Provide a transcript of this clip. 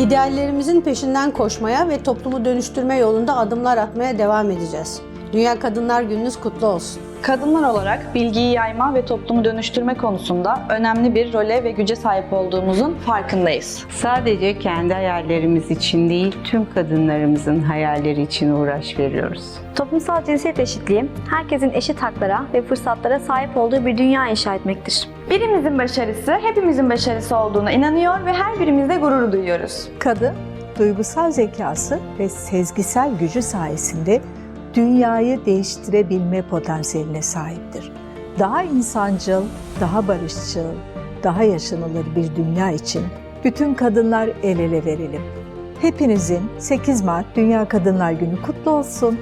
İdeallerimizin peşinden koşmaya ve toplumu dönüştürme yolunda adımlar atmaya devam edeceğiz. Dünya Kadınlar Gününüz kutlu olsun. Kadınlar olarak bilgiyi yayma ve toplumu dönüştürme konusunda önemli bir role ve güce sahip olduğumuzun farkındayız. Sadece kendi hayallerimiz için değil, tüm kadınlarımızın hayalleri için uğraş veriyoruz. Toplumsal cinsiyet eşitliği, herkesin eşit haklara ve fırsatlara sahip olduğu bir dünya inşa etmektir. Birimizin başarısı hepimizin başarısı olduğuna inanıyor ve her birimizde gurur duyuyoruz. Kadın, duygusal zekası ve sezgisel gücü sayesinde dünyayı değiştirebilme potansiyeline sahiptir. Daha insancıl, daha barışçıl, daha yaşanılır bir dünya için bütün kadınlar el ele verelim. Hepinizin 8 Mart Dünya Kadınlar Günü kutlu olsun.